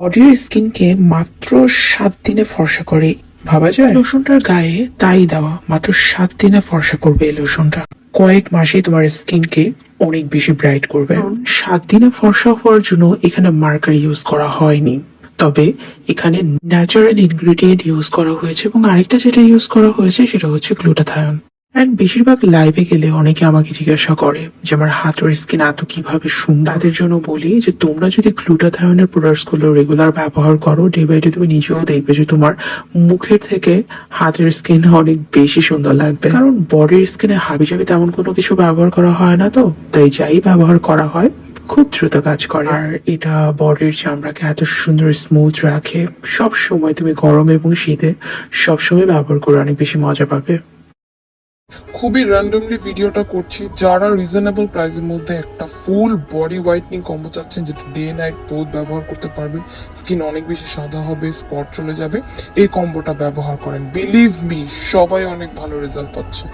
বডির স্কিনকে মাত্র সাত দিনে ফর্সা করে ভাবা যায়? লোশনটার গায়ে তাই দেওয়া মাত্র সাত দিনে ফর্সা করবে এই লোশনটা। কয়েক মাসে তোমার স্কিনকে অনেক বেশি ব্রাইট করবে। সাত দিনে ফর্সা হওয়ার জন্য এখানে মার্কার ইউজ করা হয়নি। তবে এখানে ন্যাচারাল ইনগ্রেডিয়েন্ট ইউজ করা হয়েছে এবং আরেকটা যেটা ইউজ করা হয়েছে সেটা হচ্ছে গ্লুটাথায়ন। অ্যান্ড বেশিরভাগ লাইভে গেলে অনেকে আমাকে জিজ্ঞাসা করে যে, আমার হাতের স্কিন এত কীভাবে সুন্দর? তাদের জন্য বলি যে, তোমরা যদি গ্লুটাথায়নের প্রোডাক্টসগুলো রেগুলার ব্যবহার করো ডে বাই ডে তুমি নিজেও দেখবে যে, তোমার মুখের থেকে হাতের স্কিন অনেক বেশি সুন্দর লাগবে। কারণ বডির স্কিনে হাবি জাবি তেমন কোনো কিছু ব্যবহার করা হয় না তো। তাই যাই ব্যবহার করা হয়, খুব দ্রুত কাজ করে। আর এটা বডির চামড়াকে এত সুন্দর স্মুথ রাখে। সব সময় তুমি গরম এবং শীতে সবসময় ব্যবহার করে অনেক বেশি মজা পাবে। খুবই র্যান্ডমলি ভিডিওটা করছি, যারা রিজনেবল প্রাইসের মধ্যে একটা ফুল বডি হোয়াইটনিং কম্বো চাচ্ছেন, যেটা ডে নাইট বোথ ব্যবহার করতে পারবেন স্কিন অনেক বেশি সাদা হবে স্পট চলে যাবে, এই কম্বোটা ব্যবহার করেন। বিলিভ মি সবাই অনেক ভালো রেজাল্ট পাচ্ছে।